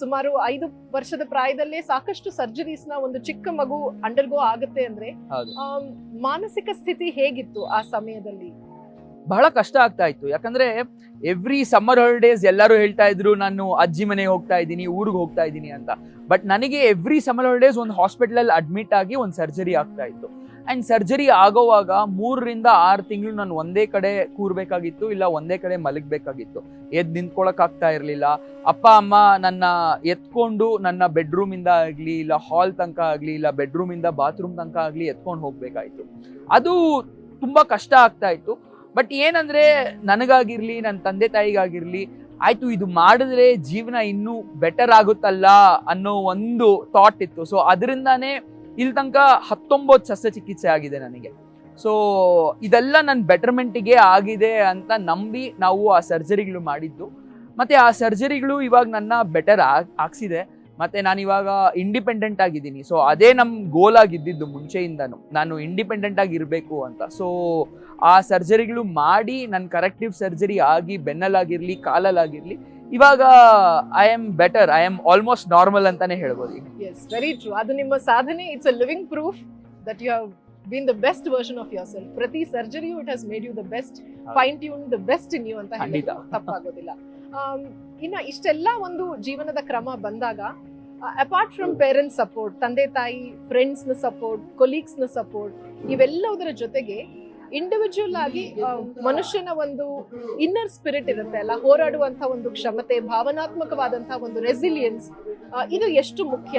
ಸುಮಾರು ಐದು ವರ್ಷದ ಪ್ರಾಯದಲ್ಲೇ ಸಾಕಷ್ಟು ಸರ್ಜರೀಸ್ನ ಒಂದು ಚಿಕ್ಕ ಮಗು ಅಂಡರ್ಗೋ ಆಗುತ್ತೆ ಅಂದ್ರೆ. ಮಾನಸಿಕ ಸ್ಥಿತಿ ಹೇಗಿತ್ತು ಆ ಸಮಯದಲ್ಲಿ? ಬಹಳ ಕಷ್ಟ ಆಗ್ತಾ ಇತ್ತು. ಯಾಕಂದ್ರೆ ಎವ್ರಿ ಸಮ್ಮರ್ ಹಾಲಿಡೇಸ್ ಎಲ್ಲರೂ ಹೇಳ್ತಾ ಇದ್ರು ನಾನು ಅಜ್ಜಿ ಮನೆಗೆ ಹೋಗ್ತಾ ಇದ್ದೀನಿ ಊರಿಗೆ ಹೋಗ್ತಾ ಇದ್ದೀನಿ ಅಂತ. ಬಟ್ ನನಗೆ ಎವ್ರಿ ಸಮ್ಮರ್ ಹಾಲಿಡೇಸ್ ಒಂದು ಹಾಸ್ಪಿಟಲ್ ಅಡ್ಮಿಟ್ ಆಗಿ ಒಂದು ಸರ್ಜರಿ ಆಗ್ತಾ ಇತ್ತು. ಅಂಡ್ ಸರ್ಜರಿ ಆಗೋವಾಗ ಮೂರರಿಂದ ಆರು ತಿಂಗಳು ನಾನು ಒಂದೇ ಕಡೆ ಕೂರ್ಬೇಕಾಗಿತ್ತು, ಇಲ್ಲ ಒಂದೇ ಕಡೆ ಮಲಗಬೇಕಾಗಿತ್ತು. ಎದ್ದು ನಿಂತ್ಕೊಳಕ್ ಆಗ್ತಾ ಇರಲಿಲ್ಲ. ಅಪ್ಪ, ಅಮ್ಮ ನನ್ನ ಎತ್ಕೊಂಡು ನನ್ನ ಬೆಡ್ರೂಮಿಂದ ಆಗ್ಲಿ, ಇಲ್ಲ ಹಾಲ್ ತನಕ ಆಗ್ಲಿ, ಇಲ್ಲ ಬೆಡ್ರೂಮಿಂದ ಬಾತ್ರೂಮ್ ತನಕ ಆಗ್ಲಿ ಎತ್ಕೊಂಡು ಹೋಗ್ಬೇಕಾಯ್ತು. ಅದು ತುಂಬಾ ಕಷ್ಟ ಆಗ್ತಾ ಇತ್ತು. ಬಟ್ ಏನಂದ್ರೆ ನನಗಾಗಿರ್ಲಿ, ನನ್ನ ತಂದೆ ತಾಯಿಗಾಗಿರ್ಲಿ, ಆಯ್ತು ಇದು ಮಾಡಿದ್ರೆ ಜೀವನ ಇನ್ನೂ ಬೆಟರ್ ಆಗುತ್ತಲ್ಲ ಅನ್ನೋ ಒಂದು ಥಾಟ್ ಇತ್ತು. ಸೊ ಅದರಿಂದಾನೇ ಇಲ್ಲಿ ತನಕ ಹತ್ತೊಂಬತ್ತು ಶಸ್ತ್ರಚಿಕಿತ್ಸೆ ಆಗಿದೆ ನನಗೆ. ಸೊ ಇದೆಲ್ಲ ನನ್ನ ಬೆಟರ್ಮೆಂಟಿಗೆ ಆಗಿದೆ ಅಂತ ನಂಬಿ ನಾವು ಆ ಸರ್ಜರಿಗಳು ಮಾಡಿದ್ದು. ಮತ್ತು ಆ ಸರ್ಜರಿಗಳು ಇವಾಗ ನನ್ನ ಬೆಟರ್ ಆಗ್ಸಿದೆ. ಮತ್ತೆ ನಾನು ಇವಾಗ ಇಂಡಿಪೆಂಡೆಂಟ್ ಆಗಿದ್ದೀನಿ. ಸೊ ಅದೇ ನಮ್ಮ ಗೋಲ್ ಆಗಿದ್ದಿದ್ದು ಮುಂಚೆಯಿಂದನು. ನಾನು ಇಂಡಿಪೆಂಡೆಂಟ್ ಆಗಿರಬೇಕು ಅಂತ. ಸೊ ಆ ಸರ್ಜರಿಗಳು ಮಾಡಿ ನನ್ನ ಕರೆಕ್ಟಿವ್ ಸರ್ಜರಿ ಆಗಿ ಬೆನ್ನಲ್ಲಾಗಿರ್ಲಿ ಕಾಲಲ್ಲಾಗಿರ್ಲಿ ಇವಾಗ I am better I am almost normal ಅಂತಾನೆ ಹೇಳ್ಬೋದು ಎಸ್ ವೆರಿ ಟ್ರೂ ಅದು ನಿಮ್ಮ ಸಾಧನೆ. It's a living proof that you have been the best version of yourself ಪ್ರತಿ ಸರ್ಜರಿಯು it has made you the best fine tune the best in you ಅಂತ ಖಂಡಿತ. ತಪ್ಪಾಗೋದಿಲ್ಲ. ಇನ್ನ ಇಷ್ಟೆಲ್ಲ ಒಂದು ಜೀವನದ ಕ್ರಮ ಬಂದಾಗ ಅಪಾರ್ಟ್ ಫ್ರಮ್ ಪೇರೆಂಟ್ಸ್ ಸಪೋರ್ಟ್ ತಂದೆ, ತಾಯಿ ಫ್ರೆಂಡ್ಸ್ನ ಸಪೋರ್ಟ್ ಕೊಲೀಗ್ಸ್ನ ಸಪೋರ್ಟ್ ಇವೆಲ್ಲದರ ಜೊತೆಗೆ ಇಂಡಿವಿಜುವಲ್ ಆಗಿ ಮನುಷ್ಯನ ಒಂದು ಇನ್ನರ್ ಸ್ಪಿರಿಟ್ ಇರುತ್ತೆ ಅಲ್ಲ? ಹೋರಾಡುವಂತ ಒಂದು ಕ್ಷಮತೆ ಭಾವನಾತ್ಮಕವಾದಂತಹ ಒಂದು ರೆಸಿಲಿಯನ್ಸ್ ಇದು ಎಷ್ಟು ಮುಖ್ಯ?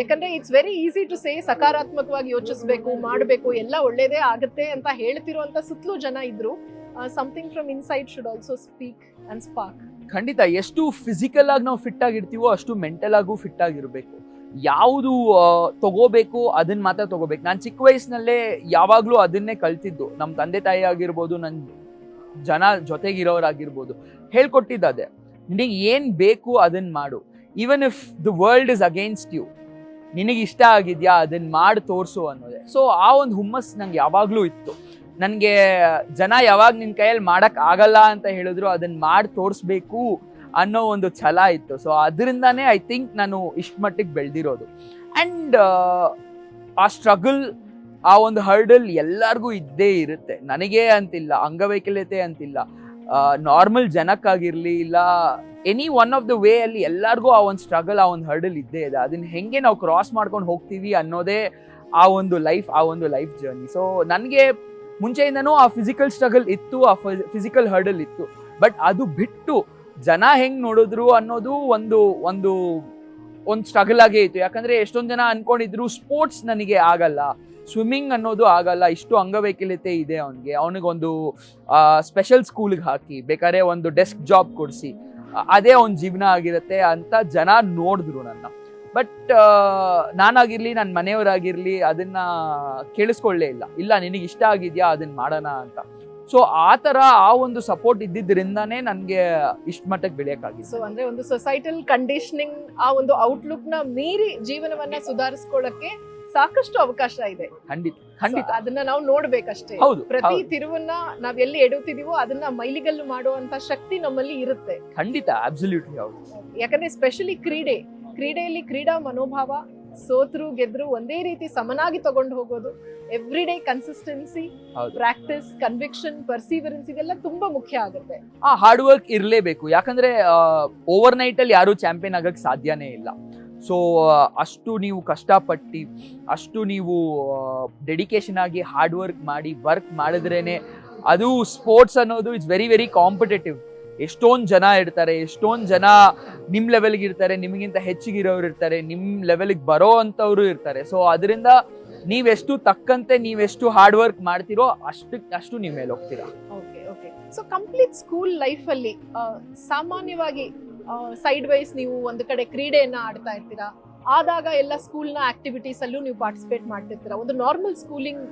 ಯಾಕಂದ್ರೆ it's very easy to say ಸಕಾರಾತ್ಮಕವಾಗಿ ಯೋಚಿಸ್ಬೇಕು, ಮಾಡಬೇಕು, ಎಲ್ಲ ಒಳ್ಳೇದೇ ಆಗುತ್ತೆ ಅಂತ ಹೇಳ್ತಿರುವಂತ ಸುತ್ತಲೂ ಜನ ಇದ್ರು. Something from inside should also speak and spark ಖಂಡಿತ ಎಷ್ಟು ಫಿಸಿಕಲ್ ಆಗಿ ನಾವು ಫಿಟ್ ಆಗಿರ್ತೀವೋ ಅಷ್ಟು ಮೆಂಟಲ್ ಆಗು ಫಿಟ್ ಆಗಿರಬೇಕು. ಯಾವುದು ತಗೋಬೇಕು ಅದನ್ನ ಮಾತ್ರ ತಗೋಬೇಕು. ನಾನು ಚಿಕ್ಕ ವಯಸ್ಸಿನಲ್ಲೇ ಯಾವಾಗಲೂ ಅದನ್ನೇ ಕಲ್ತಿದ್ದು. ನಮ್ಮ ತಂದೆ ತಾಯಿ ಆಗಿರ್ಬೋದು ನನ್ನ ಜನ ಜೊತೆಗಿರೋರಾಗಿರ್ಬೋದು. ಹೇಳ್ಕೊಟ್ಟಿದ್ದು ನಿನಗೆ ಏನು ಬೇಕು ಅದನ್ನ ಮಾಡು. Even if the world is against you ನಿನಗೆ ಇಷ್ಟ ಆಗಿದ್ಯಾ ಅದನ್ನ ಮಾಡಿ ತೋರಿಸು ಅನ್ನೋದೇ. ಸೊ ಆ ಒಂದು ಹುಮ್ಮಸ್ ನಂಗೆ ಯಾವಾಗಲೂ ಇತ್ತು. ನನಗೆ ಜನ ಯಾವಾಗ ನಿನ್ನ ಕೈಯಲ್ಲಿ ಮಾಡೋಕ್ಕೆ ಆಗಲ್ಲ ಅಂತ ಹೇಳಿದ್ರು ಅದನ್ನು ಮಾಡಿ ತೋರಿಸ್ಬೇಕು ಅನ್ನೋ ಒಂದು ಛಲ ಇತ್ತು. ಸೊ ಅದರಿಂದನೇ ಐ ಥಿಂಕ್ ನಾನು ಇಷ್ಟು ಮಟ್ಟಿಗೆ ಬೆಳೆದಿರೋದು. ಆ್ಯಂಡ್ ಆ ಸ್ಟ್ರಗಲ್ ಆ ಒಂದು ಹರ್ಡಲ್ ಎಲ್ಲರಿಗೂ ಇದ್ದೇ ಇರುತ್ತೆ. ನನಗೆ ಅಂತಿಲ್ಲ, ಅಂಗವೈಕಲ್ಯತೆ ಅಂತಿಲ್ಲ. ನಾರ್ಮಲ್ ಜನಕ್ಕಾಗಿರಲಿ ಇಲ್ಲ any one of the way ಅಲ್ಲಿ ಎಲ್ಲರಿಗೂ ಆ ಒಂದು ಸ್ಟ್ರಗಲ್ ಆ ಒಂದು ಹರ್ಡಲ್ ಇದ್ದೇ ಇದೆ. ಅದನ್ನ ಹೆಂಗೆ ನಾವು ಕ್ರಾಸ್ ಮಾಡ್ಕೊಂಡು ಹೋಗ್ತೀವಿ ಅನ್ನೋದೇ ಆ ಒಂದು ಲೈಫ್ ಆ ಒಂದು ಲೈಫ್ ಜರ್ನಿ ಸೊ ನನಗೆ ಮುಂಚೆಯಿಂದನೂ ಆ ಫಿಸಿಕಲ್ ಸ್ಟ್ರಗಲ್ ಇತ್ತು, ಆ ಫಿಸಿಕಲ್ ಹರ್ಡಲ್ ಇತ್ತು. ಬಟ್ ಅದು ಬಿಟ್ಟು ಜನ ಹೆಂಗ್ ನೋಡಿದ್ರು ಅನ್ನೋದು ಒಂದು ಒಂದು ಒಂದು ಸ್ಟ್ರಗಲ್ ಆಗೇ ಇತ್ತು. ಯಾಕಂದ್ರೆ ಎಷ್ಟೊಂದು ಜನ ಅನ್ಕೊಂಡಿದ್ರು ಸ್ಪೋರ್ಟ್ಸ್ ನನಗೆ ಆಗಲ್ಲ ಸ್ವಿಮ್ಮಿಂಗ್ ಅನ್ನೋದು ಆಗಲ್ಲ, ಇಷ್ಟು ಅಂಗವೈಕಲ್ಯತೆ ಇದೆ ಅವನಿಗೆ. ಅವನಿಗೊಂದು ಸ್ಪೆಷಲ್ ಸ್ಕೂಲ್ಗೆ ಹಾಕಿ, ಬೇಕಾದ್ರೆ ಒಂದು ಡೆಸ್ಕ್ ಜಾಬ್ ಕೊಡಿಸಿ ಅದೇ ಅವನ ಜೀವನ ಆಗಿರುತ್ತೆ ಅಂತ ಜನ ನೋಡಿದ್ರು ನನ್ನ. ಬಟ್ ನಾನಾಗಿರ್ಲಿ ನನ್ನ ಮನೆಯವರಾಗಿರ್ಲಿ ಅದನ್ನ ಕೇಳಿಸ್ಕೊಳ್ಳೇ ಇಲ್ಲ. ಇಲ್ಲ ನಿನಗೆ ಇಷ್ಟ ಆಗಿದ್ಯಾ ಅದನ್ನ ಮಾಡೋಣ ಅಂತ. ಸೊ ಆ ತರ ಆ ಒಂದು ಸಪೋರ್ಟ್ ಇದ್ದಿದ್ರಿಂದಾನೇ ನನಗೆ ಇಷ್ಟ ಮಟ್ಟಕ್ಕೆ ಬೆಳೆಯಕ್ಕಾಗಿತ್ತು ಸೊ ಅಂದ್ರೆ ಒಂದು ಸೊಸೈಟಲ್ ಕಂಡೀಷನಿಂಗ್ ಆ ಒಂದು ಔಟ್ಲುಕ್ನ ಮೀರಿ ಜೀವನವನ್ನ ಸುಧಾರಿಸ್ಕೊಳ್ಳಕ್ಕೆ ಸಾಕಷ್ಟು ಅವಕಾಶ ಇದೆ. ಖಂಡಿತ ಖಂಡಿತ. ಅದನ್ನ ನಾವು ನೋಡ್ಬೇಕಷ್ಟೇ. ಹೌದು ಪ್ರತಿ ತಿರುವನ್ನ ನಾವ್ ಎಲ್ಲಿ ಎಡುತ್ತಿದೀವೋ ಅದನ್ನ ಮೈಲಿಗಲ್ಲು ಮಾಡುವಂತ ಶಕ್ತಿ ನಮ್ಮಲ್ಲಿ ಇರುತ್ತೆ. ಖಂಡಿತ ಅಬ್ಸಲ್ಯೂಟ್ಲಿ ಹೌದು. ಯಾಕಂದ್ರೆ ಸ್ಪೆಷಲಿ ಕ್ರೀಡೆ ಕ್ರೀಡೆಯಲ್ಲಿ ಕ್ರೀಡಾ ಮನೋಭಾವ ಸೋತ್ರು ಗೆದ್ರು ಒಂದೇ ರೀತಿ ಸಮನಾಗಿ ತಗೊಂಡು ಹೋಗೋದು every day consistency practice conviction perseverance ಇದೆಲ್ಲ ತುಂಬಾ ಮುಖ್ಯ ಆಗುತ್ತೆ. ಆ ಹಾರ್ಡ್ ವರ್ಕ್ ಇರಲೇಬೇಕು. ಯಾಕಂದ್ರೆ ಓವರ್ ನೈಟ್ ಅಲ್ಲಿ ಯಾರು ಚಾಂಪಿಯನ್ ಆಗಕ್ಕೆ ಸಾಧ್ಯನೇ ಇಲ್ಲ. ಸೊ ಅಷ್ಟು ನೀವು ಕಷ್ಟಪಟ್ಟು ಅಷ್ಟು ನೀವು ಡೆಡಿಕೇಶನ್ ಆಗಿ ಹಾರ್ಡ್ ವರ್ಕ್ ಮಾಡಿ ವರ್ಕ್ ಮಾಡಿದ್ರೇನೆ ಅದು ಸ್ಪೋರ್ಟ್ಸ್ ಅನ್ನೋದು ಇಟ್ಸ್ ವೆರಿ ವೆರಿ ಕಾಂಪಿಟೇಟಿವ್ ಎಷ್ಟೊಂದು ಜನ ಇರ್ತಾರೆ, ಎಷ್ಟೊಂದು ಜನ ನಿಮ್ಮ ಲೆವೆಲ್ಗೆ ಇರ್ತಾರೆ, ನಿಮಗಿಂತ ಹೆಚ್ಚಿಗಿರೋರು ಇರ್ತಾರೆ ನಿಮ್ಮ ಲೆವೆಲ್ಗೆ ಬರೋ ಅಂಥವ್ರು ಇರ್ತಾರೆ. ಸೊ ಅದರಿಂದ ನೀವೆಷ್ಟು ತಕ್ಕಂತೆ, ನೀವೆಷ್ಟು ಹಾರ್ಡ್ ವರ್ಕ್ ಮಾಡ್ತಿರೋ ಅಷ್ಟು ಅಷ್ಟು ನೀವು ಮೇಲೆ ಹೋಗ್ತೀರಾ. Okay okay so complete school life ಅಲ್ಲಿ ಸಾಮಾನ್ಯವಾಗಿ ಸೈಡ್ ವೈಸ್ ನೀವು ಒಂದು ಕಡೆ ಕ್ರೀಡೆಯನ್ನ ಆಡ್ತಾ ಇರ್ತೀರಾ? ಆದಾಗ ಎಲ್ಲ ಸ್ಕೂಲ್ನ ಆಕ್ಟಿವಿಟೀಸ್ ಅಲ್ಲೂ ನೀವು ಪಾರ್ಟಿಸಿಪೇಟ್ ಮಾಡ್ತಿರ್ತೀರಾ? ಒಂದು ನಾರ್ಮಲ್ ಸ್ಕೂಲಿಂಗ್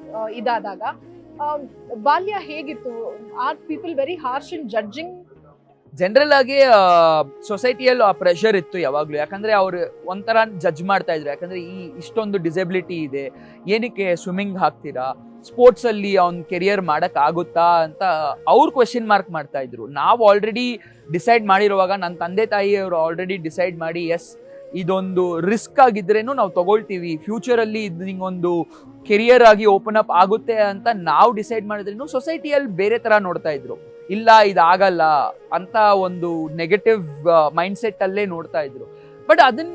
ಇದಾದಾಗ ಬಾಲ್ಯ ಹೇಗಿತ್ತು? Are people very harsh in judging general ಆಗಿ ಸೊಸೈಟಿಯಲ್ಲಿ ಆ ಪ್ರೆಷರ್ ಇತ್ತು ಯಾವಾಗಲೂ. ಯಾಕಂದರೆ ಅವರು ಒಂಥರ ಜಡ್ಜ್ ಮಾಡ್ತಾ ಇದ್ರು. ಯಾಕಂದರೆ ಈ ಇಷ್ಟೊಂದು ಡಿಸೆಬಿಲಿಟಿ ಇದೆ, ಏನಕ್ಕೆ ಸ್ವಿಮ್ಮಿಂಗ್ ಹಾಕ್ತೀರಾ? ಸ್ಪೋರ್ಟ್ಸಲ್ಲಿ ಅವ್ನ ಕೆರಿಯರ್ ಮಾಡೋಕ್ಕಾಗುತ್ತಾ ಅಂತ ಅವ್ರು ಕ್ವೆಶನ್ ಮಾರ್ಕ್ ಮಾಡ್ತಾ ಇದ್ರು. ನಾವು ಆಲ್ರೆಡಿ ಡಿಸೈಡ್ ಮಾಡಿರುವಾಗ ನನ್ನ ತಂದೆ ತಾಯಿಯವರು ಆಲ್ರೆಡಿ ಡಿಸೈಡ್ ಮಾಡಿ ಎಸ್ ಇದೊಂದು ರಿಸ್ಕ್ ಆಗಿದ್ರೇನು ನಾವು ತಗೊಳ್ತೀವಿ. ಫ್ಯೂಚರ್ ಅಲ್ಲಿ ಇದು ನಿಂಗೊಂದು ಕೆರಿಯರ್ ಆಗಿ ಓಪನ್ ಅಪ್ ಆಗುತ್ತೆ ಅಂತ ನಾವು ಡಿಸೈಡ್ ಮಾಡಿದ್ರೇನು ಸೊಸೈಟಿಯಲ್ಲಿ ಬೇರೆ ತರ ನೋಡ್ತಾ ಇದ್ರು. ಇಲ್ಲ, ಇದಾಗಲ್ಲ ಅಂತ ಒಂದು ನೆಗೆಟಿವ್ ಮೈಂಡ್ ಸೆಟ್ ಅಲ್ಲೇ ನೋಡ್ತಾ ಇದ್ರು. ಬಟ್ ಅದನ್ನ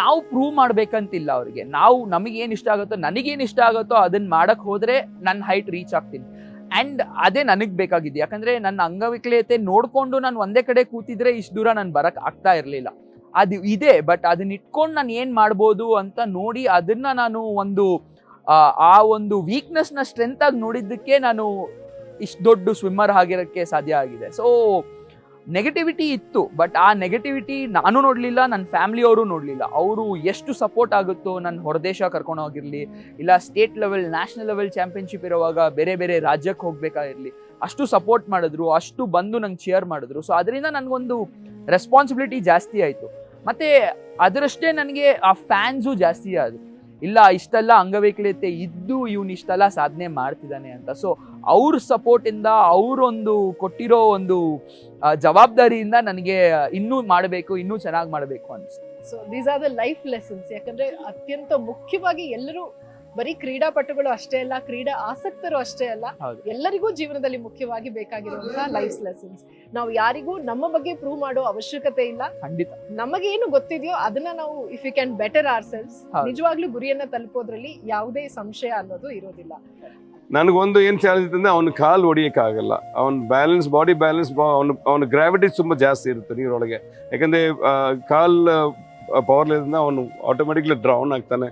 ನಾವು ಪ್ರೂವ್ ಮಾಡ್ಬೇಕಂತಿಲ್ಲ ಅವ್ರಿಗೆ. ನಾವು ನಮಗೇನು ಇಷ್ಟ ಆಗುತ್ತೋ ನನಗೇನು ಇಷ್ಟ ಆಗುತ್ತೋ ಅದನ್ನ ಮಾಡಕ್ ಹೋದ್ರೆ ನನ್ನ ಹೈಟ್ ರೀಚ್ ಆಗ್ತೀನಿ. ಅಂಡ್ ಅದೇ ನನಗೆ ಬೇಕಾಗಿದೆ ಯಾಕಂದ್ರೆ ನನ್ನ ಅಂಗವಿಕಲತೆ ನೋಡ್ಕೊಂಡು ನಾನು ಒಂದೇ ಕಡೆ ಕೂತಿದ್ರೆ ಇಷ್ಟು ದೂರ ನಾನು ಬರಕ್ಕೆ ಆಗ್ತಾ ಇರ್ಲಿಲ್ಲ. ಅದು ಇದೆ ಬಟ್ ಅದನ್ನ ಇಟ್ಕೊಂಡು ನಾನು ಏನು ಮಾಡ್ಬೋದು ಅಂತ ನೋಡಿ ಅದನ್ನ ನಾನು ಒಂದು ಆ, ಒಂದು ವೀಕ್ನೆಸ್ನ ಸ್ಟ್ರೆಂತ್ ಆಗಿ ನೋಡಿದ್ದಕ್ಕೆ ನಾನು ಇಷ್ಟು ದೊಡ್ಡ ಸ್ವಿಮ್ಮರ್ ಆಗಿರೋಕ್ಕೆ ಸಾಧ್ಯ ಆಗಿದೆ. ಸೊ ನೆಗೆಟಿವಿಟಿ ಇತ್ತು ಬಟ್ ಆ ನೆಗೆಟಿವಿಟಿ ನಾನು ನೋಡಲಿಲ್ಲ ನನ್ನ ಫ್ಯಾಮಿಲಿಯವರು ನೋಡಲಿಲ್ಲ. ಅವರು ಎಷ್ಟು ಸಪೋರ್ಟ್ ಆಗುತ್ತೋ ನನ್ನ ಹೊರದೇಶ ಕರ್ಕೊಂಡು ಹೋಗಿರಲಿ ಇಲ್ಲ state level national level championship ಇರುವಾಗ ಬೇರೆ ಬೇರೆ ರಾಜ್ಯಕ್ಕೆ ಹೋಗಬೇಕಾಗಿರಲಿ ಅಷ್ಟು ಸಪೋರ್ಟ್ ಮಾಡಿದ್ರು ಅಷ್ಟು ಬಂದು ನಂಗೆ ಚೇರ್ ಮಾಡಿದ್ರು. ಸೊ ಅದರಿಂದ ನನಗೊಂದು ರೆಸ್ಪಾನ್ಸಿಬಿಲಿಟಿ ಜಾಸ್ತಿ ಆಯಿತು. ಮತ್ತೆ ಅದರಷ್ಟೇ ನನಗೆ ಆ ಫ್ಯಾನ್ಸು ಜಾಸ್ತಿ ಅದು. ಇಲ್ಲ, ಇಷ್ಟೆಲ್ಲ ಅಂಗವೈಕಲ್ಯತೆ ಇದ್ದು ಇವನು ಇಷ್ಟೆಲ್ಲ ಸಾಧನೆ ಮಾಡ್ತಿದ್ದಾನೆ ಅಂತ. ಸೊ ಅವ್ರ ಸಪೋರ್ಟಿಂದ ಅವರೊಂದು ಕೊಟ್ಟಿರೋ ಒಂದು ಜವಾಬ್ದಾರಿಯಿಂದ ನನಗೆ ಇನ್ನೂ ಮಾಡಬೇಕು, ಇನ್ನೂ ಚೆನ್ನಾಗಿ ಮಾಡಬೇಕು ಅನಿಸ್ತು. So these are the life lessons ಯಾಕಂದ್ರೆ ಅತ್ಯಂತ ಮುಖ್ಯವಾಗಿ ಎಲ್ಲರೂ ಬರೀ ಕ್ರೀಡಾಪಟುಗಳು ಅಷ್ಟೇ ಅಲ್ಲ ಕ್ರೀಡಾ ಆಸಕ್ತರು ಅಷ್ಟೇ ಅಲ್ಲ ಎಲ್ಲರಿಗೂ ಜೀವನದಲ್ಲಿ ಮುಖ್ಯವಾಗಿ ಬೇಕಾಗಿರುವಂತಹ ಲೈಫ್ ಲೆಸನ್ಸ್ ನಾವು ಯಾರಿಗೂ ನಮ್ಮ ಬಗ್ಗೆ ಪ್ರೂವ್ ಮಾಡೋ ಅವಶ್ಯಕತೆ ಇಲ್ಲ. ಖಂಡಿತ. ನಮಗೇನು ಗೊತ್ತಿದೆಯೋ ಅದನ್ನ ನಾವು if you can better ourselves. ನಿಜವಾಗ್ಲೂ ಗುರಿಯನ್ನ ತಲುಪೋದ್ರಲ್ಲಿ ಯಾವುದೇ ಸಂಶಯ ಅನ್ನೋದು ಇರೋದಿಲ್ಲ. ನನಗೊಂದು ಏನು ಚಾಲೆಂಜ್ ಇತ್ತಂದ್ರೆ ಅವ್ನ ಕಾಲು ಆಗಲ್ಲ ಅವ್ನ ಬ್ಯಾಲೆನ್ಸ್ ಬಾಡಿ ಬ್ಯಾಲೆನ್ಸ್ ಅವ್ನು ಅವ್ನ ಗ್ರಾವಿಟಿ ತುಂಬ ಜಾಸ್ತಿ ಇರುತ್ತೆ ನೀರೊಳಗೆ. ಯಾಕಂದ್ರೆ ಕಾಲ್ ಪವರ್ಲೆಸ್ ಅವನು ಆಟೋಮೆಟಿಕ್ಲಿ ಡ್ರೌನ್ ಆಗ್ತಾನೆ.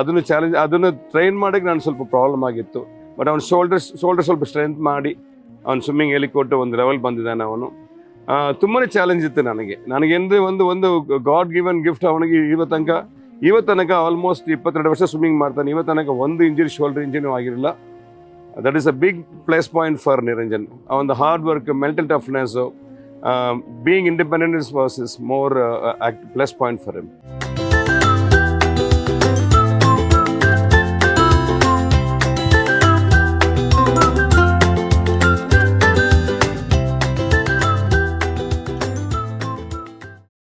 ಅದನ್ನು ಚಾಲೆಂಜ್ ಅದನ್ನು ಟ್ರೈನ್ ಮಾಡೋಕ್ಕೆ ನಾನು ಸ್ವಲ್ಪ ಪ್ರಾಬ್ಲಮ್ ಆಗಿತ್ತು. ಬಟ್ ಅವ್ನು ಶೋಲ್ಡರ್ ಶೋಲ್ಡರ್ ಸ್ವಲ್ಪ ಸ್ಟ್ರೆಂತ್ ಮಾಡಿ, ಅವ್ನು ಸ್ವಿಮ್ಮಿಂಗ್ ಹೇಳಿಕೊಟ್ಟು ಒಂದು ಲೆವೆಲ್ ಬಂದಿದ್ದಾನೆ ಅವನು. ತುಂಬಾ ಚಾಲೆಂಜ್ ಇತ್ತು ನನಗೆ. ನನಗೆಂದ್ರೆ ಒಂದು ಒಂದು ಗಾಡ್ ಗಿವನ್ ಗಿಫ್ಟ್ ಅವನಿಗೆ ಇವತ್ತು ತನಕ ಇವತ್ತು ತನಕ ಆಲ್ಮೋಸ್ಟ್ ಇಪ್ಪತ್ತೆರಡು ವರ್ಷ ಸ್ವಿಮ್ಮಿಂಗ್ ಮಾಡ್ತಾನೆ. ಇವತ್ತು ತನಕ ಒಂದು ಇಂಜುರಿ ಶೋಲ್ಡರ್ ಇಂಜರಿನೂ ಆಗಿರಲಿಲ್ಲ. That is a big plus point for Niranjan. ಅವನ hard work mental toughness being independent was is more plus point for him